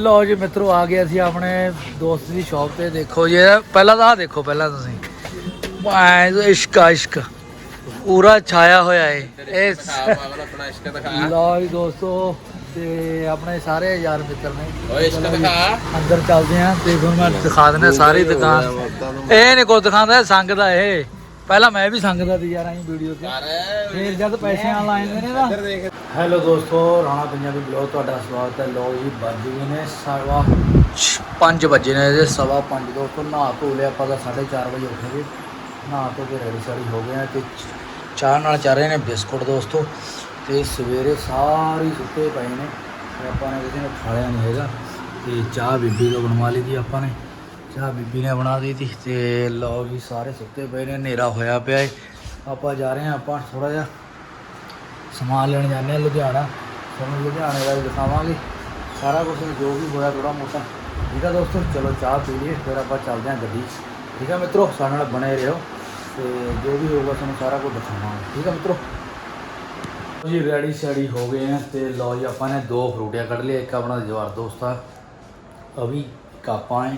ਲਓ ਜੀ ਮਿੱਤਰੋ ਆ ਗਏ ਅਸੀਂ ਆਪਣੇ ਦੋਸਤ ਦੀ ਸ਼ਾਪ ਤੇ। ਦੇਖੋ ਜੀ ਇਹ ਪਹਿਲਾਂ ਤਾਂ ਆਹ ਦੇਖੋ ਪਹਿਲਾਂ ਤੁਸੀਂ। ਵਾਹ ਇਸ਼ਕ ਆ ਇਸ਼ਕ। ਪੂਰਾ ਛਾਇਆ ਹੋਇਆ ਹੈ ਇਹ ਲਓ ਜੀ ਦੋਸਤੋ ਤੇ ਆਪਣੇ ਸਾਰੇ ਯਾਰ ਮਿੱਤਰ ਨੇ। ਓਏ ਇਸ਼ਕ ਦਿਖਾ। ਅੰਦਰ ਚੱਲਦੇ ਆਂ ਤੇ ਫਿਰ ਮੈਂ ਦਿਖਾ ਦਿੰਦਾ ਸਾਰੀ ਦੁਕਾਨ। ਇਹ ਨਹੀਂ ਕੋਈ ਦਿਖਾਉਂਦਾ ਸੰਗ ਦਾ ਇਹ। ਪਹਿਲਾਂ ਮੈਂ ਵੀ ਸੰਗ ਦਾ ਸੀ ਯਾਰ ਆਈ ਵੀਡੀਓ ਤੇ ਫੇਰ ਜਦ ਪੈਸੇ ਆਣ ਲਾਏ ਨੇ ਨਾ। ਹੈਲੋ ਦੋਸਤੋ ਰਾਣਾ ਪੰਜਾਬੀ ਬਲੌਗ ਤੁਹਾਡਾ ਸਵਾਗਤ ਹੈ। ਲੋ ਜੀ ਗਏ ਨੇ ਸਵਾ 5 ਵਜੇ ਨੇ ਇਹਦੇ ਸਵਾ 5 ਦੋਸਤੋ ਨਹਾ ਧੋ ਲਿਆ ਆਪਾਂ ਤਾਂ 4:30 ਵਜੇ ਉੱਠੇ ਨਹਾ ਧੋ ਕੇ ਰੈਡੀ ਸਾਡੀ ਹੋ ਗਏ ਆ ਤੇ ਚਾਹ ਨਾਲ ਚੱਲ ਰਹੇ ਨੇ ਬਿਸਕੁਟ ਦੋਸਤੋ। ਤੇ ਸਵੇਰੇ ਸਾਰੀ ਸੁੱਤੇ ਪਏ ਨੇ ਆਪਾਂ ਨੇ ਕਿਸੇ ਨੇ ਖਾਲਿਆ ਨਹੀਂ ਹੈਗਾ। ਤੇ ਚਾਹ ਬੀਬੀ ਤੋਂ ਬਣਵਾ ਲਈ ਦੀ ਆਪਾਂ ਨੇ। ਚਾਹ ਬੀਬੀ ਨੇ ਬਣਾ ਦਿੱਤੀ ਤੇ ਲਓ ਜੀ ਸਾਰੇ ਸੁੱਤੇ ਪਏ ਨੇ, ਹਨੇਰਾ ਹੋਇਆ ਪਿਆ ਏ। ਆਪਾਂ ਜਾ ਰਹੇ ਹਾਂ, ਆਪਾਂ ਥੋੜਾ ਜਿਹਾ ਸਮਾਨ ਲੈਣ ਜਾਂਦੇ ਆ ਲੁਧਿਆਣਾ। ਤੁਹਾਨੂੰ ਲੁਧਿਆਣੇ ਦਾ ਦਿਖਾਵਾਂਗੇ। ਸਾਰਾ ਕੁਝ ਜੋ ਵੀ ਹੋਇਆ ਥੋੜਾ ਮੋਟਾ। ਠੀਕ ਆ ਦੋਸਤੋ, ਚਲੋ ਚਾਹ ਪੀ ਲਈਏ, ਫਿਰ ਆਪਾਂ ਚੱਲਦੇ ਹਾਂ ਗੱਡੀ 'ਚ। ਠੀਕ ਆ ਮਿੱਤਰੋ, ਸਾਡੇ ਨਾਲ ਬਣੇ ਰਹੋ ਤੇ ਜੋ ਵੀ ਹੋਊਗਾ ਤੁਹਾਨੂੰ ਸਾਰਾ ਕੁਝ ਦਿਖਾਵਾਂਗੇ। ਠੀਕ ਆ ਮਿੱਤਰੋ? ਜੀ, ਰੈਡੀ ਸ਼ੈਡੀ ਹੋ ਗਏ ਆ ਤੇ ਲਓ ਜੀ, ਆਪਾਂ ਨੇ ਦੋ ਫਰੂਟੀਆਂ ਕੱਢ ਲਏ ਇੱਕ ਆਪਣਾ ਜਵਾਰ ਦੋਸਤ ਆ, ਅਭੀ ਕਾਪਾਂ ਹੈ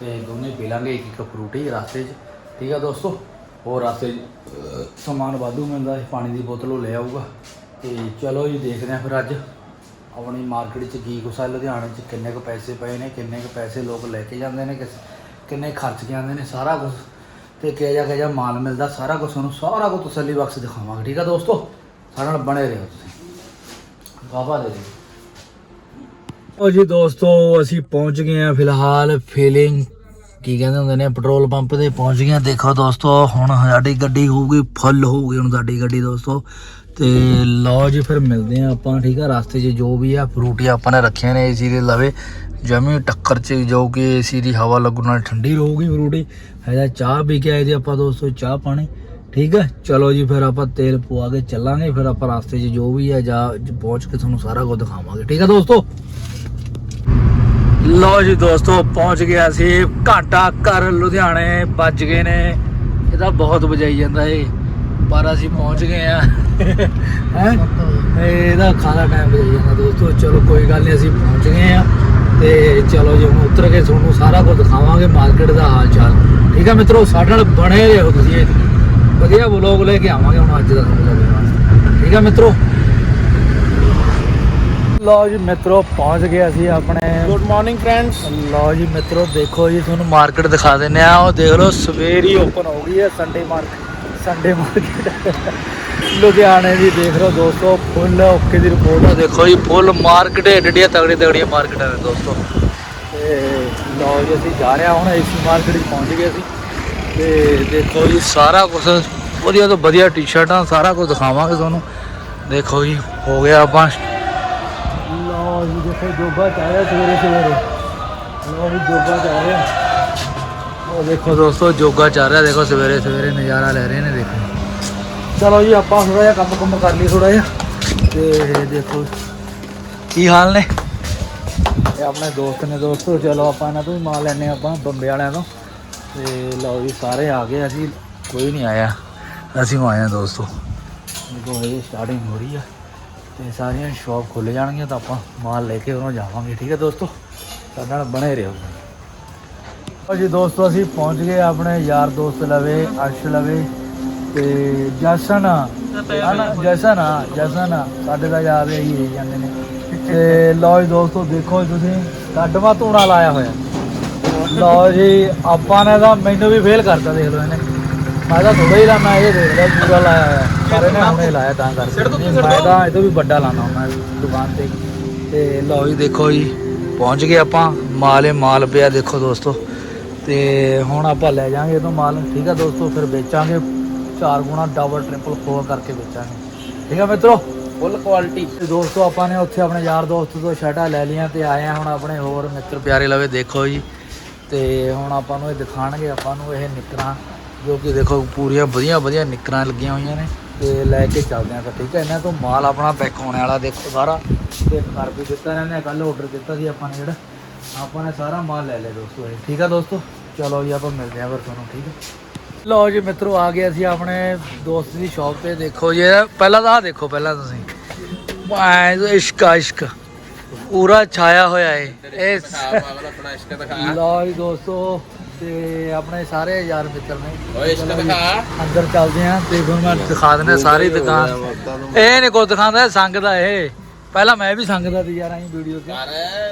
ਤੇ ਦੋਨੇ ਪੀ ਲਾਂਗੇ, ਇੱਕ ਇੱਕ ਫਰੂਟੀ ਰਸਤੇ 'ਚ। ਠੀਕ ਆ ਦੋਸਤੋ? ਹੋਰ ਰਾਸਤੇ 'ਚ ਸਮਾਨ ਵਾਧੂ ਮਿਲਦਾ ਹੈ ਪਾਣੀ ਦੀ ਬੋਤਲ ਉਹ ਲੈ ਆਊਗਾ। ਤੇ ਚਲੋ ਜੀ, ਦੇਖਦੇ ਆ ਫਿਰ ਅੱਜ। ਆਪਣੀ ਮਾਰਕੀਟ 'ਚ ਕੀ ਕੁਛ ਆ, ਲੁਧਿਆਣੇ 'ਚ ਕਿੰਨੇ ਕੁ ਪੈਸੇ ਪਏ ਨੇ, ਕਿੰਨੇ ਕੁ ਪੈਸੇ ਲੋਕ ਲੈ ਕੇ ਜਾਂਦੇ ਨੇ, ਕਿਸ- ਕਿੰਨੇ ਖਰਚ ਕੇ ਆਉਂਦੇ ਨੇ, ਸਾਰਾ ਕੁਝ ਤੇ ਕਿਹੋ ਜਿਹਾ ਕਿਹੋ ਜਿਹਾ ਮਾਲ ਮਿਲਦਾ, ਸਾਰਾ ਕੁਝ ਤੁਹਾਨੂੰ, ਸਾਰਾ ਕੁਝ ਤਸੱਲੀ ਬਖਸ਼ ਦਿਖਾਵਾਂਗੇ। ਠੀਕ ਆ ਦੋਸਤੋ? ਸਾਡੇ ਨਾਲ ਬਣੇ ਰਹੋ ਤੁਸੀਂ। ਬਾਬਾ ਦੇ ਦਿਓ। ਉਹ ਜੀ ਦੋਸਤੋ, ਅਸੀਂ ਪਹੁੰਚ ਗਏ ਆ ਫਿਲਹਾਲ ਫੀਲਿੰਗ ਕੀ ਕਹਿੰਦੇ ਹੁੰਦੇ ਨੇ ਪੈਟਰੋਲ ਪੰਪ ਤੇ ਪਹੁੰਚ ਗਏ ਆ ਦੇਖੋ ਦੋਸਤੋ, ਹੁਣ ਸਾਡੀ ਗੱਡੀ ਹੋਊਗੀ ਫੁੱਲ ਹੋਊਗੀ ਹੁਣ ਸਾਡੀ ਗੱਡੀ ਦੋਸਤੋ। ਤੇ ਲਓ ਜੀ, ਫਿਰ ਮਿਲਦੇ ਆ ਆਪਾਂ, ਠੀਕ ਆ? ਰਸਤੇ 'ਚ ਜੋ ਵੀ ਆ ਫਰੂਟੀ ਆਪਾਂ ਨੇ ਰੱਖੇ ਨੇ ਏਸੀ ਦੇ ਲਵੇ ਜਮੀ ਟੱਕਰ 'ਚ ਜੋ ਕਿ ਏਸੀ ਦੀ ਹਵਾ ਲੱਗਣ ਨਾਲ ਠੰਡੀ ਰਹੂਗੀ ਫਰੂਟੀ ਹੈਗਾ ਚਾਹ ਪੀ ਕੇ ਆਏ ਜੀ ਆਪਾਂ ਦੋਸਤੋ, ਚਾਹ ਪਾਣੀ, ਠੀਕ ਹੈ ਚਲੋ ਜੀ, ਫਿਰ ਆਪਾਂ ਤੇਲ ਪਵਾ ਕੇ ਚੱਲਾਂਗੇ, ਫਿਰ ਆਪਾਂ ਰਸਤੇ 'ਚ ਜੋ ਵੀ ਹੈ ਜਾ ਪਹੁੰਚ ਕੇ ਤੁਹਾਨੂੰ ਸਾਰਾ ਕੁਝ ਦਿਖਾਵਾਂਗੇ। ਠੀਕ ਹੈ ਦੋਸਤੋ? ਲਓ ਜੀ ਦੋਸਤੋ, ਪਹੁੰਚ ਗਿਆ ਸੀ ਘਾਟਾ ਘਰ, ਲੁਧਿਆਣੇ, ਵੱਜ ਗਏ ਨੇ। ਇਹਦਾ ਬਹੁਤ ਵਜਾਈ ਜਾਂਦਾ ਏ, ਪਰ ਅਸੀਂ ਪਹੁੰਚ ਗਏ ਆ। ਹੈ? ਇਹਦਾ ਖਾਣਾ ਟਾਈਮ ਵਜਾਈ ਜਾਂਦਾ ਦੋਸਤੋ, ਚਲੋ ਕੋਈ ਗੱਲ ਨਹੀਂ, ਅਸੀਂ ਪਹੁੰਚ ਗਏ ਆ। ਤੇ ਚਲੋ ਜੀ, ਹੁਣ ਉਤਰ ਕੇ ਤੁਹਾਨੂੰ ਸਾਰਾ ਕੁਝ ਦਿਖਾਵਾਂਗੇ, ਮਾਰਕੀਟ ਦਾ ਹਾਲ ਚਾਲ। ਠੀਕ ਹੈ ਮਿੱਤਰੋ, ਸਾਡੇ ਨਾਲ ਬਣੇ ਰਹੋ ਤੁਸੀਂ ਇਹ ਵਧੀਆ ਵਲੋਗ ਲੈ ਕੇ ਆਵਾਂਗੇ ਹੁਣ ਅੱਜ ਦਾ ਤੁਹਾਨੂੰ ਠੀਕ ਹੈ ਮਿੱਤਰੋ? ਲਓ ਜੀ ਮਿੱਤਰੋ ਪਹੁੰਚ ਗਏ ਅਸੀਂ ਆਪਣੇ। ਗੁੱਡ ਮਾਰਨਿੰਗ ਫਰੈਂਡਸ ਲਓ ਜੀ ਮਿੱਤਰੋ ਦੇਖੋ ਜੀ ਤੁਹਾਨੂੰ ਮਾਰਕੀਟ ਦਿਖਾ ਦਿੰਨੇ ਆ। ਉਹ ਦੇਖ ਲਓ ਸਵੇਰ ਹੀ ਓਪਨ ਹੋ ਗਈ ਹੈ ਸੰਡੇ ਮਾਰਕੀਟ ਸੰਡੇ ਮਾਰਕੀਟ ਲੁਧਿਆਣੇ ਦੀ ਦੇਖ ਲਓ ਦੋਸਤੋ ਫੁੱਲ ਓਕੇ ਦੀ ਰਿਪੋਰਟ ਆ। ਦੇਖੋ ਜੀ ਫੁੱਲ ਮਾਰਕੀਟ ਏਡੀਆਂ ਤਗੜੀ ਤਗੜੀਆਂ ਮਾਰਕੀਟਾਂ ਨੇ ਦੋਸਤੋ। ਤੇ ਲਓ ਜੀ ਅਸੀਂ ਜਾ ਰਹੇ ਹਾਂ ਹੁਣ ਏਸੀ ਮਾਰਕੀਟ 'ਚ ਪਹੁੰਚ ਗਏ ਅਸੀਂ। ਤੇ ਦੇਖੋ ਜੀ ਸਾਰਾ ਕੁਝ ਵਧੀਆ ਤੋਂ ਵਧੀਆ ਟੀ-ਸ਼ਰਟਾਂ ਸਾਰਾ ਕੁਝ ਦਿਖਾਵਾਂਗੇ ਤੁਹਾਨੂੰ। ਦੇਖੋ ਜੀ ਹੋ ਗਿਆ ਆਪਾਂ ਲਓ ਜੀ ਦੇਖੋ ਜੋਗਾ ਚ ਆਇਆ ਸਵੇਰੇ ਸਵੇਰੇ। ਲਓ ਜੀ ਜੋਗਾ ਚ ਆ ਰਿਹਾ। ਉਹ ਦੇਖੋ ਦੋਸਤੋ ਜੋਗਾ ਚੱਲ ਰਿਹਾ। ਦੇਖੋ ਸਵੇਰੇ ਸਵੇਰੇ ਨਜ਼ਾਰਾ ਲੈ ਰਹੇ ਨੇ, ਦੇਖੋ। ਚਲੋ ਜੀ, ਆਪਾਂ ਥੋੜਾ ਜਿਹਾ ਕੰਮ ਕੰਮ ਕਰ ਲਈ ਥੋੜਾ ਜਿਹਾ। ਤੇ ਦੇਖੋ ਕੀ ਹਾਲ ਨੇ। ਇਹ ਆਪਣੇ ਦੋਸਤ ਨੇ ਦੋਸਤੋ, ਚਲੋ ਆਪਾਂ ਇਹਨਾਂ ਤੋਂ ਵੀ ਮਾਲ ਲੈਣੇ ਆਪਾਂ, ਬੰਬੇ ਵਾਲਿਆਂ ਤੋਂ। ਤੇ ਲਓ ਜੀ, ਸਾਰੇ ਆ ਗਏ ਅਸੀਂ, ਕੋਈ ਨਹੀਂ ਆਇਆ। ਅਸੀਂ ਆਏ ਹਾਂ ਦੋਸਤੋ। ਦੇਖੋ ਇਹ ਸਟਾਰਟਿੰਗ ਹੋ ਰਹੀ ਆ। ਤੇ ਸਾਰੀਆਂ ਸ਼ਾਪ ਖੁੱਲ ਜਾਣਗੀਆਂ ਤਾਂ ਆਪਾਂ ਮਾਲ ਲੈ ਕੇ ਉਹਨਾਂ ਜਾਵਾਂਗੇ ਠੀਕ ਹੈ ਦੋਸਤੋ? ਸਾਡੇ ਨਾਲ ਬਣੇ ਰਹੋ। ਉਹ ਜੀ ਦੋਸਤੋ ਅਸੀਂ ਪਹੁੰਚ ਗਏ ਆਪਣੇ ਯਾਰ ਦੋਸਤ ਲਵੇ ਅਰਸ਼ ਲਵੇ ਤੇ ਜਸਨ। ਹਨਾ ਜਸਨ ਆ ਜਸਨ ਆ, ਸਾਡੇ ਦਾ ਯਾਰ ਇਹੀ ਰਹੀ ਜਾਂਦੇ ਨੇ। ਤੇ ਲਓ ਜੀ ਦੋਸਤੋ ਦੇਖੋ ਤੁਸੀਂ ਕੱਡਵਾ ਧੂਣਾ ਲਾਇਆ ਹੋਇਆ। ਲਓ ਜੀ ਆਪਾਂ ਨੇ ਤਾਂ ਮੈਨੂੰ ਵੀ ਫੇਲ ਕਰਤਾ ਦੇਖ ਲਓ ਇਹਨੇ। ਮੈਂ ਤਾਂ ਥੋੜਾ ਹੀ ਲਾਣਾ ਇਹ ਦੇਖ ਲਓ ਪੂਰਾ ਲਾਇਆ ਹੋਇਆ। ਪਰ ਇਹਨੇ ਹੁਣੇ ਲਾਇਆ ਤਾਂ ਕਰਕੇ। ਮੈਂ ਤਾਂ ਇਹ ਤੋਂ ਵੀ ਵੱਡਾ ਲਾਣਾ ਹੁੰਦਾ ਦੁਕਾਨ ਤੇ। ਤੇ ਲਓ ਜੀ ਦੇਖੋ ਜੀ ਪਹੁੰਚ ਗਏ ਆਪਾਂ। ਮਾਲ ਹੀ ਮਾਲ ਪਿਆ ਦੇਖੋ ਦੋਸਤੋ। ਤੇ ਹੁਣ ਆਪਾਂ ਲੈ ਜਾਾਂਗੇ ਇਹ ਤੋਂ ਮਾਲ। ਠੀਕ ਆ ਦੋਸਤੋ ਫਿਰ ਵੇਚਾਂਗੇ। ਚਾਰ ਗੁਣਾ ਡਬਲ ਟ੍ਰਿਪਲ ਫੋਰ ਕਰਕੇ ਵੇਚਾਂਗੇ। ਠੀਕ ਆ ਮਿੱਤਰੋ? ਫੁੱਲ ਕੁਆਲਿਟੀ ਦੋਸਤੋ ਆਪਾਂ ਨੇ ਉੱਥੇ ਆਪਣੇ ਯਾਰ ਦੋਸਤ ਤੋਂ ਸ਼ਰਟਾਂ ਲੈ ਲਈਆਂ ਤੇ ਆਏ ਆ ਹੁਣ ਆਪਣੇ ਹੋਰ ਮਿੱਤਰ ਪਿਆਰੇ ਲਵੇ ਦੇਖੋ ਜੀ। ਤੇ ਹੁਣ ਆਪਾਂ ਨੂੰ ਇਹ ਦਿਖਾਣਗੇ ਆਪਾਂ ਨੂੰ ਇਹ ਨਿਕਰਾਂ। ਜੋ ਕਿ ਦੇਖੋ ਪੂਰੀਆਂ ਵਧੀਆ ਵਧੀਆ ਨਿਕਰਾਂ ਲੱਗੀਆਂ ਹੋਈਆਂ ਨੇ ਤੇ ਲੈ ਕੇ ਚੱਲਦੇ ਆਂ ਫਿਰ ਠੀਕ ਹੈ? ਇਹਨਾਂ ਤੋਂ ਮਾਲ ਆਪਣਾ ਪੈਕ ਹੋਣੇ ਵਾਲਾ ਦੇਖੋ ਸਾਰਾ। ਤੇ ਕਰ ਵੀ ਦਿੱਤਾ ਇਹਨਾਂ ਨੇ ਕੱਲ ਆਰਡਰ ਦਿੱਤਾ ਸੀ ਆਪਾਂ ਨੇ ਜਿਹੜਾ। ਆਪਾਂ ਨੇ ਸਾਰਾ ਮਾਲ ਲੈ ਲਿਆ ਦੋਸਤੋ ਇਹ। ਠੀਕ ਆ ਦੋਸਤੋ? ਚਲੋ ਜੀ ਆਪਾਂ ਮਿਲਦੇ ਆਂ ਫਿਰ ਤੁਹਾਨੂੰ ਠੀਕ ਹੈ ਲਓ ਜੀ ਮਿੱਤਰੋ ਆ ਗਏ ਅਸੀਂ ਆਪਣੇ ਦੋਸਤ ਦੀ ਸ਼ਾਪ ਤੇ। ਦੇਖੋ ਜੀ ਪਹਿਲਾਂ ਤਾਂ ਆਹ ਦੇਖੋ ਪਹਿਲਾਂ ਤੁਸੀਂ। ਵਾਹ ਇਸ਼ਕ ਆ ਇਸ਼ਕ। ਪੂਰਾ ਛਾਇਆ ਹੋਇਆ ਹੈ ਇਹ ਲਓ ਜੀ ਦੋਸਤੋ ਤੇ ਆਪਣੇ ਸਾਰੇ ਯਾਰ ਮਿੱਤਰ ਨੇ। ਓਏ ਇਸ਼ਕ ਦਿਖਾ। ਅੰਦਰ ਚੱਲਦੇ ਆ ਤੇ ਫਿਰ ਮੈਂ ਦਿਖਾ ਦਿੰਦਾ ਸਾਰੀ ਦੁਕਾਨ। ਇਹ ਨਹੀਂ ਕੋਈ ਦਿਖਾਉਂਦਾ ਇਹ ਸੰਗਦਾ ਇਹ। ਪਹਿਲਾਂ ਮੈਂ ਵੀ ਸੰਗਦਾ ਸੀ ਯਾਰ ਆਈ ਵੀਡੀਓ ਤੇ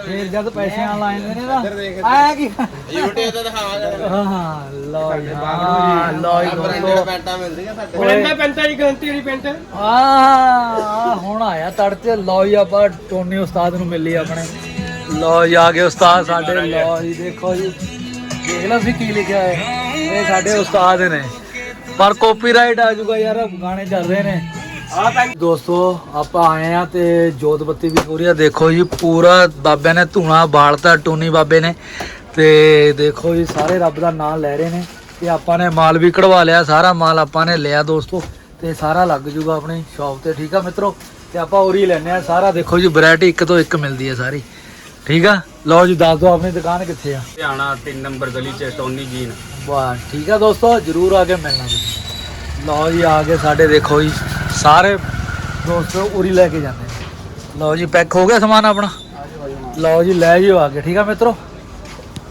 ਫਿਰ ਜਦ ਪੈਸੇ ਆਣ ਲਾਉਂਦੇ ਨੇ ਨਾ ਆਇਆ ਕੀ? YouTube ਤੇ ਦਿਖਾਵਾਂਗੇ ਹਾਂ ਹਾਂ ਲਓ ਜੀ ਹਾਂ ਲਓ ਜੀ ਬ੍ਰਾਂਡਡ ਦੋਸਤੋ ਪੈਂਟਾਂ ਮਿਲਦੀਆਂ ਸਾਡੇ ਓਏ। ਪੈਂਟਾਂ ਦੀ ਗਰੰਟੀ ਵਾਲੀ ਪੈਂਟ। ਆ ਹੁਣ ਆਇਆ ਤੜ ਤੇ ਲਓ ਜੀ ਆਪਾਂ ਟੋਨੀ ਉਸਤਾਦ ਨੂੰ ਮਿਲੀ ਆਪਣੇ। ਲਓ ਜੀ ਆ ਗਏ ਉਸਤਾਦ ਸਾਡੇ। ਲਓ ਜੀ ਦੇਖੋ ਜੀ। ਦੇਖ ਲਓ ਸੀ ਕੀ ਲਿਖਿਆ ਹੈ? ਇਹ ਸਾਡੇ ਉਸਤਾਦ ਨੇ। ਪਰ ਕਾਪੀਰਾਈਟ ਆ ਜਾਊਗਾ ਯਾਰ, ਗਾਣੇ ਚੱਲ ਰਹੇ ਨੇ। ਦੋਸਤੋ, ਆਪਾਂ ਆਏ ਆ ਤੇ ਜੋਤ ਬੱਤੀ ਵੀ ਪੂਰੀ ਆ ਦੇਖੋ ਜੀ, ਪੂਰਾ ਬਾਬਿਆਂ ਨੇ ਧੂਣਾ ਬਾਲਤਾ, ਟੋਨੀ ਬਾਬੇ ਨੇ। ਤੇ ਦੇਖੋ ਜੀ, ਸਾਰੇ ਰੱਬ ਦਾ ਨਾਮ ਲੈ ਰਹੇ ਨੇ। ਤੇ ਆਪਾਂ ਨੇ ਮਾਲ ਵੀ ਕਢਵਾ ਲਿਆ, ਸਾਰਾ ਮਾਲ ਆਪਾਂ ਨੇ ਲਿਆ ਦੋਸਤੋ। ਤੇ ਸਾਰਾ ਲੱਗ ਜੂਗਾ ਆਪਣੀ ਸ਼ਾਪ ਤੇ, ਠੀਕ ਆ ਮਿੱਤਰੋ? ਤੇ ਆਪਾਂ ਉਰੀ ਲੈਨੇ ਆ ਸਾਰਾ ਦੇਖੋ ਜੀ ਵੈਰਾਈਟੀ ਇੱਕ ਤੋਂ ਇੱਕ ਮਿਲਦੀ ਹੈ ਸਾਰੀ। ਠੀਕ ਆ? ਲਓ ਜੀ ਦੱਸ ਦਿਓ ਆਪਣੀ ਦੁਕਾਨ ਕਿੱਥੇ ਆ। ਹਰਿਆਣਾ 3 ਨੰਬਰ ਗਲੀ 'ਚ ਟੋਨੀ ਜੀਨ। ਵਾਹ ਠੀਕ ਆ ਦੋਸਤੋ ਜਰੂਰ ਆ ਕੇ ਮਿਲਣਾ ਤੁਸੀਂ ਲਓ ਜੀ ਆ ਕੇ ਸਾਡੇ ਦੇਖੋ ਜੀ ਸਾਰੇ ਦੋਸਤੋ ਉਰੀ ਲੈ ਕੇ ਜਾਂਦੇ ਨੇ। ਲਓ ਜੀ ਪੈਕ ਹੋ ਗਿਆ ਸਮਾਨ ਆਪਣਾ। ਲਓ ਜੀ ਲੈ ਜਿਓ ਆ ਕੇ ਠੀਕ ਆ ਮਿੱਤਰੋ?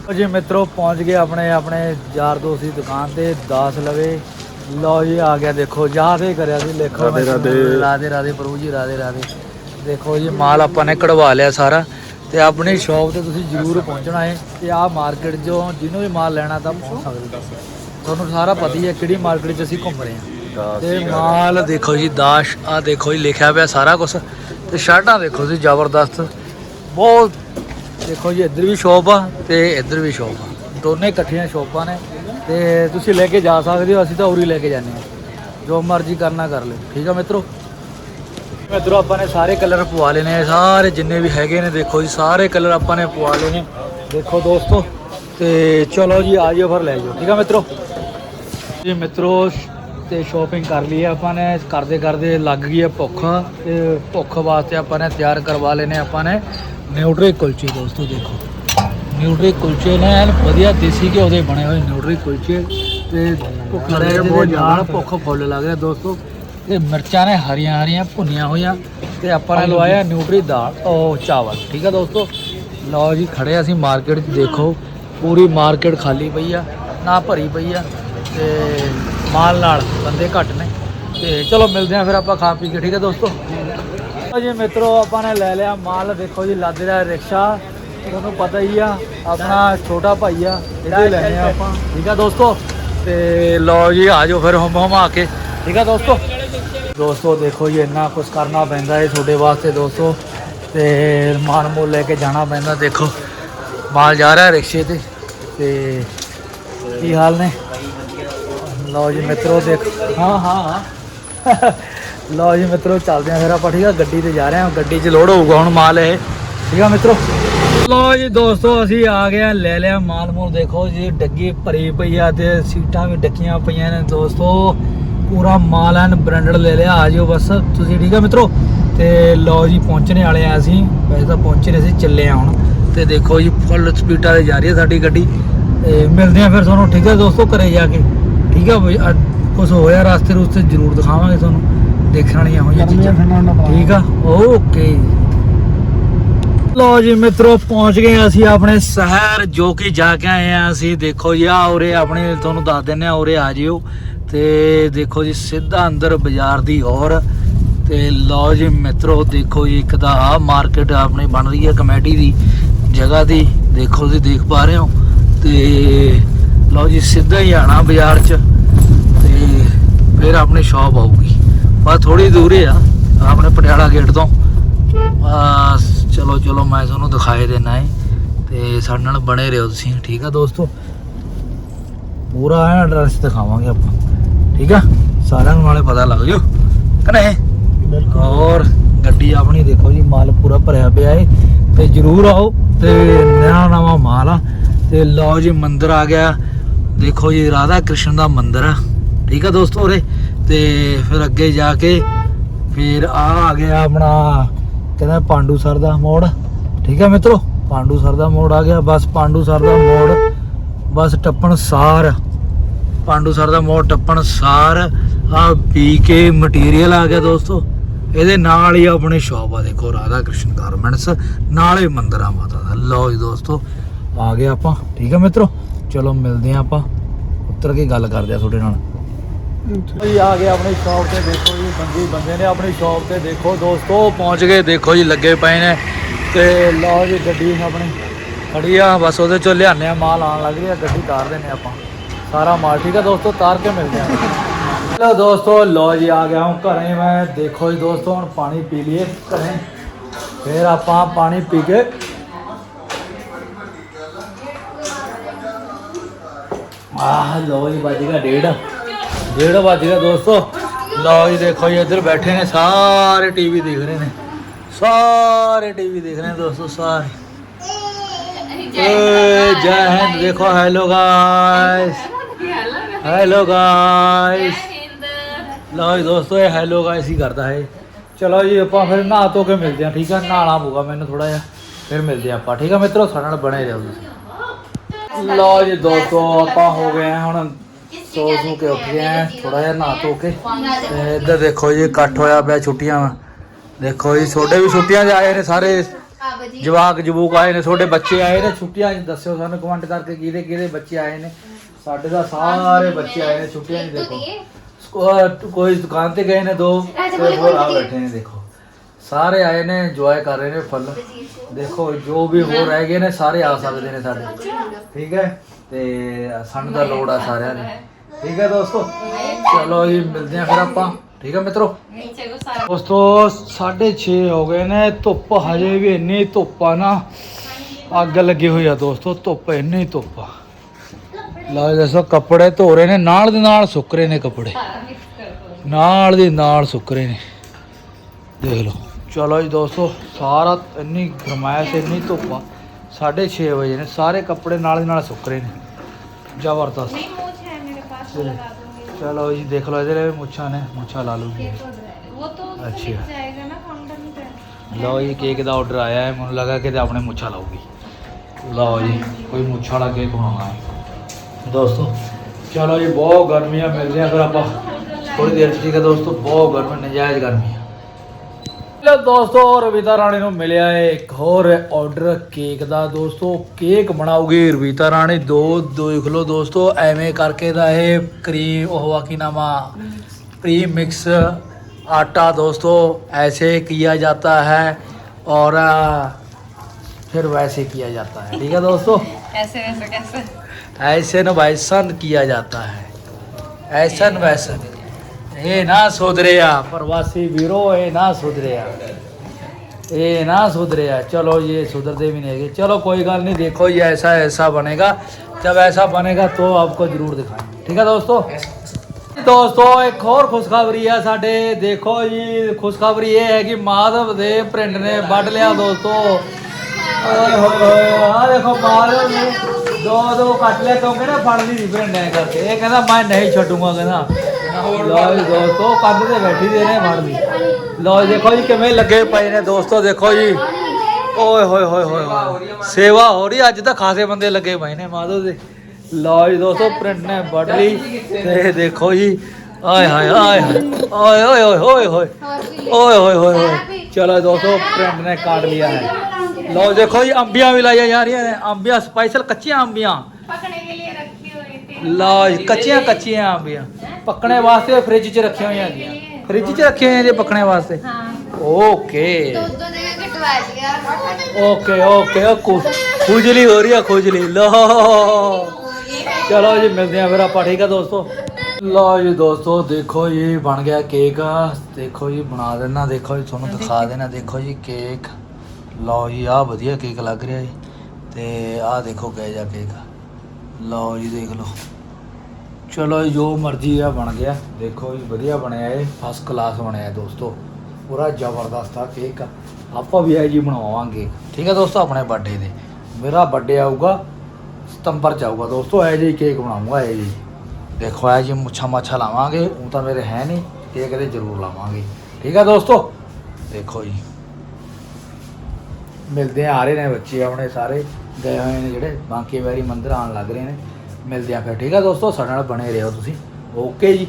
ਲਓ ਜੀ ਮਿੱਤਰੋ ਪਹੁੰਚ ਗਏ ਆਪਣੇ ਆਪਣੇ ਯਾਰ ਦੋਸਤ ਦੀ ਦੁਕਾਨ ਤੇ 10 ਲਵੇ। ਲਓ ਜੀ ਆ ਗਿਆ ਦੇਖੋ ਯਾਦ ਹੀ ਕਰਿਆ ਸੀ ਲੇਖੋ ਰਾਧੇ ਰਾਧੇ। ਰਾਦੇ ਰਾਦੇ ਪ੍ਰਭੂ ਜੀ ਰਾਦੇ ਰਾਦੇ ਦੇਖੋ ਜੀ ਮਾਲ ਆਪਾਂ ਨੇ ਕਢਵਾ ਲਿਆ ਸਾਰਾ। ਤੇ ਆਪਣੀ ਸ਼ਾਪ ਤੇ ਤੁਸੀਂ ਜ਼ਰੂਰ ਪਹੁੰਚਣਾ ਹੈ ਤੇ ਆਹ ਮਾਰਕੀਟ ਜੋ ਜਿਹਨੂੰ ਵੀ ਮਾਲ ਲੈਣਾ ਤਾਂ ਪਹੁੰਚ ਸਕਦੇ ਹੋ। ਤੁਹਾਨੂੰ ਸਾਰਾ ਪਤਾ ਹੀ ਹੈ ਕਿਹੜੀ ਮਾਰਕੀਟ 'ਚ ਅਸੀਂ ਘੁੰਮ ਰਹੇ ਹਾਂ। ਤੇ ਮਾਲ ਦੇਖੋ ਜੀ ਦਾਸ਼ ਆ ਦੇਖੋ ਜੀ ਲਿਖਿਆ ਪਿਆ ਸਾਰਾ ਕੁਝ ਤੇ ਸ਼ਰਟਾਂ ਦੇਖੋ ਜੀ ਜ਼ਬਰਦਸਤ। ਬਹੁਤ ਦੇਖੋ ਜੀ ਇੱਧਰ ਵੀ ਸ਼ੋਪ ਆ ਤੇ ਇੱਧਰ ਵੀ ਸ਼ੋਪ ਆ। ਦੋਨੇ ਇਕੱਠੀਆਂ ਸ਼ੋਪਾਂ ਨੇ ਤੇ ਤੁਸੀਂ ਲੈ ਕੇ ਜਾ ਸਕਦੇ ਹੋ ਅਸੀਂ ਤਾਂ ਉਰੀ ਲੈ ਕੇ ਜਾਂਦੇ ਹਾਂ। ਜੋ ਮਰਜ਼ੀ ਕਰਨਾ ਕਰ ਲਿਓ। ਠੀਕ ਆ ਮਿੱਤਰੋ? ਮਿੱਤਰੋ ਆਪਾਂ ਨੇ ਸਾਰੇ ਕਲਰ ਪਵਾ ਲਏ ਨੇ ਸਾਰੇ ਜਿੰਨੇ ਵੀ ਹੈਗੇ ਨੇ ਦੇਖੋ ਜੀ ਸਾਰੇ ਕਲਰ ਆਪਾਂ ਨੇ ਪਵਾ ਲਏ ਨੇ। ਦੇਖੋ ਦੋਸਤੋ ਤੇ ਚਲੋ ਜੀ ਆ ਜਾਓ ਫਿਰ ਲੈ ਜਾਓ ਠੀਕ ਆ ਮਿੱਤਰੋ? ਜੀ ਮਿੱਤਰੋ ਤੇ ਸ਼ਾਪਿੰਗ ਕਰ ਲਈ ਆਪਾਂ ਨੇ ਕਰਦੇ ਕਰਦੇ ਲੱਗ ਗਈ ਹੈ ਭੁੱਖ ਤੇ ਭੁੱਖ ਵਾਸਤੇ ਆਪਾਂ ਨੇ ਤਿਆਰ ਕਰਵਾ ਲਏ ਨੇ ਆਪਾਂ ਨੇ ਨਿਊਟਰੀ ਕੁਲਚੇ ਦੋਸਤੋ ਦੇਖੋ। ਨਿਊਟਰੀ ਕੁਲਚੇ ਨੇ ਐਨ ਵਧੀਆ ਦੇਸੀ ਘਿਓ ਦੇ ਬਣੇ ਹੋਏ ਨਿਊਟਰੀ ਕੁਲਚੇ ਤੇ ਭੁੱਖ ਲੱਗ ਰਹੀ ਭੁੱਖ ਫੁੱਲ ਲੱਗ ਰਿਹਾ ਦੋਸਤੋ। ਤੇ ਮਿਰਚਾਂ ਨੇ ਹਰੀਆਂ ਹਰੀਆਂ ਭੁੰਨੀਆਂ ਹੋਈਆਂ ਤੇ ਆਪਾਂ ਨੇ ਲਵਾਇਆ ਨਿਊਟਰੀ ਦਾਲ ਉਹ ਚਾਵਲ, ਠੀਕ ਆ ਦੋਸਤੋ? ਲਓ ਜੀ, ਖੜੇ ਅਸੀਂ ਮਾਰਕੀਟ 'ਚ, ਦੇਖੋ, ਪੂਰੀ ਮਾਰਕੀਟ ਖਾਲੀ ਪਈ ਆ, ਨਾ ਭਰੀ ਪਈ ਆ ਤੇ ਮਾਲ ਨਾਲ ਬੰਦੇ ਘੱਟ ਨੇ। ਤੇ ਚਲੋ, ਮਿਲਦੇ ਆ ਫਿਰ ਆਪਾਂ ਖਾ ਪੀ ਕੇ, ਠੀਕ ਹੈ ਦੋਸਤੋ? ਜੀ, ਮਿੱਤਰੋ, ਆਪਾਂ ਨੇ ਲੈ ਲਿਆ ਮਾਲ, ਦੇਖੋ ਜੀ, ਲੱਦ ਦਾ ਰਿਕਸ਼ਾ। ਤੁਹਾਨੂੰ ਪਤਾ ਹੀ ਆ, ਆਪਣਾ ਛੋਟਾ ਭਾਈ ਆ, ਇਹਦੇ ਲੈਣੇ ਆ ਆਪਾਂ। ਠੀਕ ਆ ਦੋਸਤੋ? ਤੇ ਲਓ ਜੀ, ਆ ਜਾਓ ਫਿਰ ਹਮ ਹਮ ਆ ਕੇ। ਠੀਕ ਆ ਦੋਸਤੋ? ਦੋਸਤੋ, ਦੇਖੋ ਜੀ, ਇੰਨਾ ਕੁਝ ਕਰਨਾ ਪੈਂਦਾ ਹੈ ਤੁਹਾਡੇ ਵਾਸਤੇ ਦੋਸਤੋ, ਤੇ ਮਾਲ ਮੋਲ ਲੈ ਕੇ ਜਾਣਾ ਪੈਂਦਾ, ਦੇਖੋ। ਮਾਲ ਜਾ ਰਿਹਾ ਰਿਕਸ਼ੇ ਤੇ ਤੇ ਕੀ ਹਾਲ ਨੇ? ਲਓ ਜੀ ਮਿੱਤਰੋ, ਦੇਖ, ਹਾਂ ਹਾਂ ਲਓ ਜੀ ਮਿੱਤਰੋ, ਚੱਲਦੇ ਆ ਫਿਰ ਆਪਾਂ, ਠੀਕ ਆ? ਗੱਡੀ ਤੇ ਜਾ ਰਹੇ ਹਾਂ, ਗੱਡੀ 'ਚ ਲੋਡ ਹੋਊਗਾ ਹੁਣ ਮਾਲ ਇਹ। ਠੀਕ ਆ ਮਿੱਤਰੋ? ਲਓ ਜੀ ਦੋਸਤੋ, ਅਸੀਂ ਆ ਗਏ ਆ ਲੈ ਲਿਆ ਮਾਲ ਮੋਲ, ਦੇਖੋ ਜੀ, ਡੱਗੀ ਭਰੀ ਪਈ ਆ ਤੇ ਸੀਟਾਂ ਵੀ ਡੱਕੀਆਂ ਪਈਆਂ ਨੇ ਦੋਸਤੋ। ਪੂਰਾ ਮਾਲ ਐਨ ਬ੍ਰਾਂਡਡ ਲੈ ਲਿਆ ਆ ਜਿਓ ਬਸ। ਤੁਸੀਂ ਠੀਕ ਆ ਮਿੱਤਰੋ? ਤੇ ਲਓ ਜੀ ਪਹੁੰਚਣੇ ਵਾਲੇ ਆ ਅਸੀਂ। ਵੈਸੇ ਤਾਂ ਪਹੁੰਚੇ ਨਹੀਂ ਸੀ ਚੱਲੇ ਆ ਹੁਣ। ਤੇ ਦੇਖੋ ਜੀ ਫੁੱਲ ਸਪੀਡਾਂ ਤੇ ਜਾ ਰਹੀ ਹੈ ਸਾਡੀ ਗੱਡੀ। ਤੇ ਮਿਲਦੇ ਆ ਫਿਰ ਤੁਹਾਨੂੰ ਠੀਕ ਆ ਦੋਸਤੋ ਘਰੇ ਜਾ ਕੇ। ਠੀਕ ਆ ਕੁਝ ਹੋਇਆ ਰਸਤੇ ਰੁਸਤੇ ਜ਼ਰੂਰ ਦਿਖਾਵਾਂਗੇ ਤੁਹਾਨੂੰ। ਦੇਖਣ ਵਾਲੀਆਂ ਹੋਈਆਂ ਚੀਜ਼ਾਂ। ਠੀਕ ਆ? ਓਕੇ। ਲੋ ਜੀ ਮਿੱਤਰੋ ਪਹੁੰਚ ਗਏ ਅਸੀਂ ਆਪਣੇ ਸ਼ਹਿਰ ਜੋ ਕਿ ਜਾ ਕੇ ਆਏ ਆ ਅਸੀਂ। ਦੇਖੋ ਜੀ ਆ ਉਰੇ ਆਪਣੇ ਤੁਹਾਨੂੰ ਦੱਸ ਦਿੰਨੇ ਆ ਉਰੇ ਆ ਜਿਓ। ਤੇ ਦੇਖੋ ਜੀ, ਸਿੱਧਾ ਅੰਦਰ ਬਾਜ਼ਾਰ ਦੀ ਔਰ ਤੇ ਲਓ ਜੀ ਮਿੱਤਰੋ, ਦੇਖੋ ਜੀ, ਇੱਕ ਤਾਂ ਆ ਮਾਰਕੀਟ ਆਪਣੀ ਬਣ ਰਹੀ ਹੈ ਕਮੇਟੀ ਦੀ ਜਗ੍ਹਾ ਦੀ, ਦੇਖੋ ਤੁਸੀਂ ਦੇਖ ਪਾ ਰਹੇ ਹੋ। ਤੇ ਲਓ ਜੀ, ਸਿੱਧਾ ਹੀ ਆਣਾ ਬਾਜ਼ਾਰ 'ਚ ਤੇ ਫਿਰ ਆਪਣੀ ਸ਼ਾਪ ਆਊਗੀ। ਬਸ ਥੋੜੀ ਦੂਰ ਹੀ ਆ, ਆਪਣੇ ਪਟਿਆਲਾ ਗੇਟ ਤੋਂ। ਬਸ ਚਲੋ ਚਲੋ, ਮੈਂ ਤੁਹਾਨੂੰ ਦਿਖਾਏ ਦੇਣਾ ਹੈ ਤੇ ਸਾਡੇ ਨਾਲ ਬਣੇ ਰਹੋ ਤੁਸੀਂ, ਠੀਕ ਆ ਦੋਸਤੋ? ਪੂਰਾ ਐਡਰੈਸ ਦਿਖਾਵਾਂਗੇ ਆਪਾਂ। ਠੀਕ ਆ? ਸਾਰਿਆਂ ਨੂੰ ਨਾਲੇ ਪਤਾ ਲੱਗ ਜੂ। ਕਨੇ ਔਰ ਗੱਡੀ ਆਪਣੀ ਦੇਖੋ ਜੀ ਮਾਲ ਪੂਰਾ ਭਰਿਆ ਪਿਆ ਏ। ਤੇ ਜਰੂਰ ਆਓ ਤੇ ਨਵਾਂ ਨਵਾਂ ਮਾਲ ਆ। ਤੇ ਲਓ ਜੀ ਮੰਦਿਰ ਆ ਗਿਆ। ਦੇਖੋ ਜੀ ਰਾਧਾ ਕ੍ਰਿਸ਼ਨ ਦਾ ਮੰਦਿਰ ਆ। ਠੀਕ ਆ ਦੋਸਤੋ ਉਰੇ? ਤੇ ਫਿਰ ਅੱਗੇ ਜਾ ਕੇ ਫਿਰ ਆ ਆ ਗਿਆ ਆਪਣਾ ਕਹਿੰਦਾ ਪਾਂਡੂ ਸਰ ਦਾ ਮੋੜ। ਠੀਕ ਆ ਮਿੱਤਰੋ? ਪਾਂਡੂ ਸਰ ਦਾ ਮੋੜ ਆ ਗਿਆ। ਬਸ ਪਾਂਡੂ ਸਰ ਦਾ ਮੋੜ ਬਸ ਟੱਪਣ ਸਾਰ। ਪਾਂਡੂ ਸਰ ਦਾ ਮੋੜ ਟੱਪਣ ਸਾਰ ਆ ਪੀ ਕੇ ਮਟੀਰੀਅਲ ਆ ਗਿਆ ਦੋਸਤੋ। ਇਹਦੇ ਨਾਲ ਹੀ ਆਪਣੀ ਸ਼ਾਪ ਆ, ਦੇਖੋ, ਰਾਧਾ ਕ੍ਰਿਸ਼ਨ ਗਾਰਮੈਂਟਸ ਨਾਲ ਹੀ ਮੰਦਿਰ ਆ ਮਾਤਾ ਦਾ। ਲਓ ਜੀ ਦੋਸਤੋ, ਆ ਗਏ ਆਪਾਂ, ਠੀਕ ਆ ਮਿੱਤਰੋ? ਚਲੋ, ਮਿਲਦੇ ਆ ਆਪਾਂ। ਉੱਤਰ ਕੇ ਗੱਲ ਕਰਦੇ ਆ ਤੁਹਾਡੇ ਨਾਲ। ਜੀ ਆ ਗਏ ਆਪਣੀ ਸ਼ਾਪ ਤੇ, ਦੇਖੋ ਜੀ, ਬੰਦੀ, ਬੰਦੇ ਨੇ ਆਪਣੀ ਸ਼ਾਪ ਤੇ ਦੇਖੋ ਦੋਸਤੋ, ਪਹੁੰਚ ਗਏ। ਦੇਖੋ ਜੀ, ਲੱਗੇ ਪਏ ਨੇ। ਤੇ ਲਓ ਜੀ, ਗੱਡੀ ਆਪਣੀ। ਖੜੀ ਆ, ਬਸ ਉਹਦੇ ਚੋਂ ਲਿਆਨੇ ਆ, ਮਾਲ ਆਣ ਲੱਗ ਰਿਹਾ ਗੱਡੀ ਤਾਰ ਦਿੰਨੇ ਆਪਾਂ। ਸਾਰਾ ਮਾਲ ਠੀਕ ਆ ਦੋਸਤੋ ਤਾਰ ਕੇ ਮਿਲਦੇ ਆ ਲੋ ਦੋਸਤੋ ਲੋ ਜੀ ਆ ਗਿਆ ਹਾਂ ਘਰੇ ਮੈਂ ਦੇਖੋ ਜੀ ਦੋਸਤੋ ਹੁਣ ਪਾਣੀ ਪੀ ਲਈਏ ਘਰੇ ਫਿਰ ਆਪਾਂ ਪਾਣੀ ਪੀ ਕੇ ਆਹ ਲੋ ਜੀ ਵੱਜ ਗਿਆ ਡੇਢ ਡੇਢ ਵੱਜ ਗਿਆ ਦੋਸਤੋ ਲੋ ਜੀ ਦੇਖੋ ਜੀ ਇੱਧਰ ਬੈਠੇ ਨੇ ਸਾਰੇ ਟੀਵੀ ਦੇਖ ਰਹੇ ਨੇ ਸਾਰੇ ਟੀਵੀ ਦੇਖ ਰਹੇ ਨੇ ਦੋਸਤੋ ਸਾਰੇ ਓਏ ਜੈ ਹਿੰਦ ਦੇਖੋ ਹੈਲੋ ਗਾਇਸ ਹੈਲੋ ਗਾਇਸ ਲਓ ਜੀ ਦੋਸਤੋ, ਇਹ ਹੈਲੋ ਗਾਇਸ ਹੀ ਕਰਦਾ ਹੈ ਚਲੋ ਜੀ, ਆਪਾਂ ਫਿਰ ਨਹਾ ਧੋ ਕੇ ਮਿਲਦੇ ਆ ਠੀਕ ਆ? ਨਹਾਣਾ ਪਊਗਾ ਮੈਨੂੰ ਥੋੜਾ ਜਿਹਾ। ਫਿਰ ਮਿਲਦੇ ਆ ਆਪਾਂ, ਠੀਕ ਆ ਮਿੱਤਰੋ? ਸਾਡੇ ਨਾਲ ਬਣੇ ਰਹੋ ਤੁਸੀਂ। ਲਓ ਜੀ ਦੋਸਤੋ, ਆਪਾਂ ਹੋ ਗਏ ਹੁਣ ਸੋ ਸੋ ਕੇ ਉੱਠ ਗਏ ਥੋੜਾ ਜਿਹਾ ਨਹਾ ਧੋ ਕੇ। ਤੇ ਇੱਧਰ ਦੇਖੋ ਜੀ, ਇਕੱਠ ਹੋਇਆ ਪਿਆ ਛੁੱਟੀਆਂ ਦੇਖੋ ਜੀ ਛੋਟੇ ਵੀ ਛੁੱਟੀਆਂ 'ਚ ਆਏ ਨੇ ਸਾਰੇ ਜਵਾਕ ਜਵੂਕ ਆਏ ਨੇ ਛੋਟੇ ਬੱਚੇ ਆਏ ਨੇ। ਛੁੱਟੀਆਂ 'ਚ ਦੱਸਿਓ ਸਾਨੂੰ ਕਮੈਂਟ ਕਰਕੇ ਕਿਹਦੇ ਕਿਹਦੇ ਬੱਚੇ ਆਏ ਨੇ। ਸਾਡੇ ਦਾ ਸਾਰੇ ਬੱਚੇ ਆਏ ਨੇ ਛੁੱਟੀਆਂ 'ਚ ਦੇਖੋ। ਸਕੋ- ਕੋਈ ਦੁਕਾਨ ਤੇ ਗਏ ਨੇ ਦੋ ਤੇ ਹੋਰ ਆ ਬੈਠੇ ਨੇ ਦੇਖੋ। ਸਾਰੇ ਆਏ ਨੇ ਇੰਜੋਏ ਕਰ ਰਹੇ ਨੇ ਫੁੱਲ। ਦੇਖੋ ਜੋ ਵੀ ਹੋ ਰਹਿ ਗਏ ਨੇ ਸਾਰੇ ਆ ਸਕਦੇ ਨੇ ਸਾਡੇ ਠੀਕ ਹੈ? ਤੇ ਸਾਨੂੰ ਦਾ ਲੋੜ ਆ ਸਾਰਿਆਂ ਨੇ ਠੀਕ ਹੈ ਦੋਸਤੋ? ਚਲੋ ਜੀ ਮਿਲਦੇ ਆ ਫਿਰ ਆਪਾਂ। ਠੀਕ ਹੈ ਮਿੱਤਰੋ? ਦੋਸਤੋ 6:30 ਹੋ ਗਏ ਨੇ ਧੁੱਪ ਹਜੇ ਵੀ ਇੰਨੀ ਧੁੱਪ ਆ ਨਾ। ਅੱਗ ਲੱਗੀ ਹੋਈ ਆ ਦੋਸਤੋ ਧੁੱਪ ਇੰਨੀ ਧੁੱਪ ਆ। ਲਓ ਦੱਸੋ ਕੱਪੜੇ ਧੋ ਰਹੇ ਨੇ ਨਾਲ ਦੇ ਨਾਲ ਸੁੱਕ ਰਹੇ ਨੇ ਕੱਪੜੇ। ਨਾਲ ਦੇ ਨਾਲ ਸੁੱਕ ਰਹੇ ਨੇ। ਦੇਖ ਲਓ। ਚਲੋ ਜੀ ਦੋਸਤੋ ਸਾਰਾ ਇੰਨੀ ਗਰਮਾਇਸ਼ ਇੰਨੀ ਧੁੱਪ ਆ। 6:30 ਵਜੇ ਨੇ ਸਾਰੇ ਕੱਪੜੇ ਨਾਲ ਦੇ ਨਾਲ ਸੁੱਕ ਰਹੇ ਨੇ। ਜ਼ਬਰਦਸਤ। ਚਲੋ ਜੀ ਦੇਖ ਲਓ ਇਹਦੇ ਲਈ ਮੁੱਛਾਂ ਨੇ ਮੁੱਛਾਂ ਲਾ ਲੂੰਗੀ। ਅੱਛਾ। ਲਓ ਜੀ ਕੇਕ ਦਾ ਆਰਡਰ ਆਇਆ ਹੈ ਮੈਨੂੰ ਲੱਗਾ ਕਿ ਤੇ ਆਪਣੇ ਮੁੱਛਾ ਲਾਉਗੀ ਲਓ ਜੀ ਕੋਈ ਮੁੱਛਾਂ ਵਾਲਾ ਕੇਕ ਬਣਾਉਣਾ ਦੋਸਤੋ ਚਲੋ ਜੀ ਬਹੁਤ ਗਰਮੀਆਂ ਮਿਲਦੀਆਂ ਫਿਰ ਆਪਾਂ ਥੋੜੀ ਦੇਰ 'ਚ ਠੀਕ ਹੈ ਦੋਸਤੋ ਬਹੁਤ ਗਰਮੀ ਨਜਾਇਜ਼ ਗਰਮੀ ਲੋ ਦੋਸਤੋ ਰਵਿਤਾ ਰਾਣੀ ਨੂੰ ਮਿਲਿਆ ਹੈ ਇੱਕ ਹੋਰ ਆਰਡਰ ਕੇਕ ਦਾ ਦੋਸਤੋ ਕੇਕ ਬਣਾਉਗੀ ਰਵਿਤਾ ਰਾਣੀ ਦੋ ਦੇਖ ਲਓ ਦੋਸਤੋ ਐਵੇਂ ਕਰਕੇ ਦਾ ਇਹ ਕਰੀਮ ਉਹ ਆ ਕੀ ਨਾਮ ਆ प्री मिक्स आटा दोस्तों ऐसे किया जाता है और आ, फिर वैसे किया जाता है ठीक है दोस्तों ऐसे वैसे कैसे ऐसे न वैसन किया जाता है। ऐसन वैसन ए ना सुधरे प्रवासी वीरो ये ना सुधरेया। ए ना सुधरेया। चलो ये सुधरते भी नहीं है। चलो कोई गल नहीं, देखो ये ऐसा ऐसा बनेगा। जब ऐसा बनेगा तो आपको ज़रूर दिखाएँगे। ठीक है दोस्तों? दोस्तों, एक और खुशखबरी है साढ़े देखो जी, खुशखबरी ये है कि माधव देव प्रिंट ने बढ़ लिया दोस्तों। देखो माधव ਦੋ ਦੋ ਕੱਟ ਲੈ ਤੂੰ ਨਾ ਫੜ ਲਈ ਪ੍ਰਿੰਟ ਐ ਕਰਕੇ। ਇਹ ਕਹਿੰਦਾ, ਮੈਂ ਨਹੀਂ ਛੱਡੂਗਾ ਕਹਿੰਦਾ। ਲਓ ਜੀ ਦੋਸਤੋ ਕੰਧ ਤੇ ਬੈਠੀ ਦੇ ਨੇ ਫੜ ਲਈ। ਲਓ ਦੇਖੋ ਜੀ ਕਿਵੇਂ ਲੱਗੇ ਪਏ ਨੇ ਦੋਸਤੋ, ਦੇਖੋ ਜੀ। ਓਏ ਹੋਏ ਹੋਏ ਹੋਏ ਸੇਵਾ ਹੋ ਰਹੀ, ਅੱਜ ਤਾਂ ਖਾਸੇ ਬੰਦੇ ਲੱਗੇ ਪਏ ਨੇ ਮਾਧੋ ਦੇ। ਲਓ ਜੀ ਦੋਸਤੋ ਪ੍ਰਿੰਟ ਨੇ ਵੱਢ ਲਈ। ਤੇ ਦੇਖੋ ਜੀ, ਆਏ ਹਾਏ, ਆਏ ਓਏ ਓਏ ਓਏ ਹੋਏ ਹੋਏ ਓਏ ਹੋਏ ਹੋਏ ਹੋਏ ਚਲੋ ਦੋਸਤੋ ਪ੍ਰਿੰਟ ਨੇ ਕਾਟ ਲਿਆ ਹੈ। ਲਓ ਦੇਖੋ ਜੀ ਅੰਬੀਆਂ ਵੀ ਲਾਈਆਂ ਜਾ ਰਹੀਆਂ ਨੇ। ਅੰਬੀਆਂ ਸਪੈਸ਼ਲ ਕੱਚੀਆਂ ਅੰਬੀਆਂ। ਪਕਣੇ ਲਈ ਰੱਖੀ ਹੋਈ ਥੀ ਲਓ ਜੀ ਕੱਚੀਆਂ ਕੱਚੀਆਂ ਅੰਬੀਆਂ। ਪਕਣੇ ਵਾਸਤੇ ਫ੍ਰਿਜ 'ਚ ਰੱਖੀਆਂ ਹੋਈਆਂ ਨੇ ਫ੍ਰਿਜ 'ਚ ਰੱਖੀਆਂ ਹੋਈਆਂ ਨੇ ਪਕਣੇ ਵਾਸਤੇ। ਓਕੇ ਓਕੇ ਓਕੇ ਖੁਜਲੀ ਹੋ ਰਹੀ ਆ ਖੁਜਲੀ। ਲੋ ਚਲੋ ਜੀ ਮਿਲਦੇ ਆ ਫਿਰ ਆਪਾਂ ਠੀਕ ਆ ਦੋਸਤੋ? ਲਓ ਜੀ ਦੋਸਤੋ ਦੇਖੋ ਜੀ ਬਣ ਗਿਆ ਕੇਕ। ਦੇਖੋ ਜੀ ਬਣਾ ਦੇਣਾ ਦੇਖੋ ਜੀ ਤੁਹਾਨੂੰ ਦਿਖਾ ਦੇਣਾ ਦੇਖੋ ਜੀ ਕੇਕ। ਲਓ ਜੀ ਆਹ ਵਧੀਆ ਕੇਕ ਲੱਗ ਰਿਹਾ ਜੀ। ਤੇ ਆਹ ਦੇਖੋ ਗਏ ਜਾ ਕੇਕ ਲਓ ਜੀ ਦੇਖ ਲਓ। ਚਲੋ ਜੀ, ਜੋ ਮਰਜ਼ੀ ਆ ਬਣ ਗਿਆ। ਦੇਖੋ ਜੀ ਵਧੀਆ ਬਣਿਆ ਇਹ। ਫਸਟ ਕਲਾਸ ਬਣਿਆ ਦੋਸਤੋ। ਪੂਰਾ ਜ਼ਬਰਦਸਤ ਆ ਕੇਕ। ਆਪਾਂ ਵੀ ਇਹ ਜੀ ਬਣਾਵਾਂਗੇ ਠੀਕ ਹੈ ਦੋਸਤੋ ਆਪਣੇ ਬਰਥਡੇ ਦੇ ਮੇਰਾ ਬਰਥਡੇ ਆਊਗਾ ਸਤੰਬਰ ਚ ਆਊਗਾ ਦੋਸਤੋ। ਇਹ ਜੀ ਕੇਕ ਬਣਾਉਂਗਾ ਇਹ ਜੀ। ਦੇਖੋ ਇਹ ਜੀ ਮੁੱਛਾਂ ਮਾਛਾ ਲਾਵਾਂਗੇ। ਉਹ ਤਾਂ ਮੇਰੇ ਹੈ ਨਹੀਂ। ਕੇਕ ਦੇ ਜ਼ਰੂਰ ਲਾਵਾਂਗੇ। ਠੀਕ ਹੈ ਦੋਸਤੋ? ਦੇਖੋ ਜੀ। ਮਿਲਦੇ ਆ ਰਹੇ ਨੇ ਬੱਚੇ ਆਪਣੇ ਸਾਰੇ, ਗਏ ਹੋਏ ਨੇ ਜਿਹੜੇ, ਬਾਂਕੇ ਵੈਰੀ ਮੰਦਿਰ ਆਉਣ ਲੱਗ ਰਹੇ ਨੇ। ਮਿਲਦੇ ਆ ਫਿਰ, ਠੀਕ ਆ ਦੋਸਤੋ? ਸਾਡੇ ਨਾਲ ਬਣੇ ਰਹੋ ਤੁਸੀਂ। ਓਕੇ ਜੀ।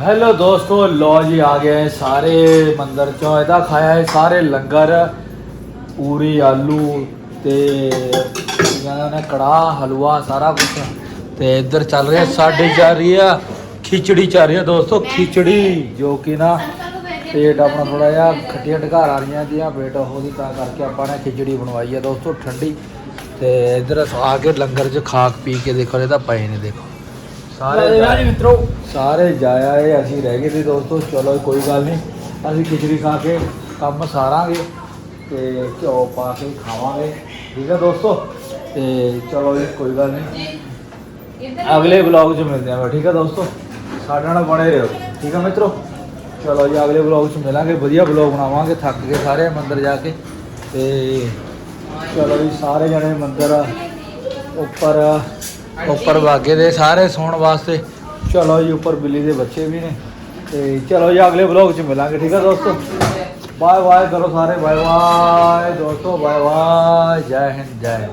ਹੈਲੋ ਦੋਸਤੋ ਲੋ ਜੀ, ਆ ਗਏ ਸਾਰੇ ਮੰਦਰ ਚੋਂ। ਇਹਦਾ ਖਾਇਆ ਹੈ ਸਾਰੇ ਲੰਗਰ, ਪੂਰੀ ਆਲੂ ਤੇ ਕੀ ਕਹਿੰਦੇ ਨੇ ਕੜਾਹ, ਹਲਵਾ, ਸਾਰਾ ਕੁਝ ਤੇ ਇੱਧਰ ਚੱਲ ਰਿਹਾ, ਸਾਡੇ ਚੱਲ ਰਹੀ ਆ, ਖਿਚੜੀ ਚੱਲ ਰਹੀ ਆ ਦੋਸਤੋ, ਖਿਚੜੀ, ਜੋ ਕਿ ਨਾ ਪੇਟ ਆਪਣਾ ਥੋੜਾ ਜਿਹਾ ਖੱਟੀਆਂ ਢਕਾਰ ਆ ਰਹੀਆਂ ਜੀਆਂ ਪੇਟ ਉਹਦੀ ਤਾਂ ਕਰਕੇ ਆਪਾਂ ਨੇ ਖਿਚੜੀ ਬਣਵਾਈ ਆ ਦੋਸਤੋ ਠੰਡੀ। ਤੇ ਇੱਧਰ ਆ ਕੇ ਲੰਗਰ 'ਚ ਖਾਕ ਪੀ ਕੇ ਦੇਖੋ ਇਹ ਤਾਂ ਪਏ ਨੇ ਦੇਖੋ। ਸਾਰੇ ਮਿੱਤਰੋ। ਸਾਰੇ ਜਾਇਆ ਏ ਅਸੀਂ ਰਹਿ ਗਏ ਤੇ ਦੋਸਤੋ ਚਲੋ ਕੋਈ ਗੱਲ ਨਹੀਂ। ਅਸੀਂ ਖਿਚੜੀ ਖਾ ਕੇ ਕੰਮ ਸਾਰਾਂਗੇ ਤੇ ਘਿਓ ਪਾ ਕੇ ਖਾਵਾਂਗੇ। ਠੀਕ ਹੈ ਦੋਸਤੋ? ਤੇ ਚਲੋ ਜੀ ਕੋਈ ਗੱਲ ਨਹੀਂ। ਅਗਲੇ ਵਲੌਗ 'ਚ ਮਿਲਦੇ ਹਾਂ। ਠੀਕ ਹੈ ਦੋਸਤੋ? ਸਾਡੇ ਨਾਲ ਬਣੇ ਰਹੋ। ਠੀਕ ਹੈ ਮਿੱਤਰੋ? ਚਲੋ ਜੀ, ਅਗਲੇ ਵਲੌਗ 'ਚ ਮਿਲਾਂਗੇ, ਵਧੀਆ ਵਲੌਗ ਬਣਾਵਾਂਗੇ, ਥੱਕ ਕੇ ਸਾਰੇ ਮੰਦਰ ਜਾ ਕੇ। ਤੇ ਚਲੋ ਜੀ, ਸਾਰੇ ਜਣੇ ਮੰਦਰ ਉੱਪਰ ਉੱਪਰ ਬਾਗੇ ਦੇ ਸਾਰੇ ਸੌਣ ਵਾਸਤੇ। ਚਲੋ ਜੀ, ਉੱਪਰ ਬਿੱਲੀ ਦੇ ਬੱਚੇ ਵੀ ਨੇ। ਤੇ ਚਲੋ ਜੀ, ਅਗਲੇ ਵਲੌਗ 'ਚ ਮਿਲਾਂਗੇ, ਠੀਕ ਹੈ ਦੋਸਤੋ? ਬਾਏ ਬਾਏ ਕਰੋ ਸਾਰੇ ਬਾਏ ਬਾਏ ਦੋਸਤੋ ਬਾਏ ਬਾਏ ਜੈ ਹਿੰਦ, ਜੈ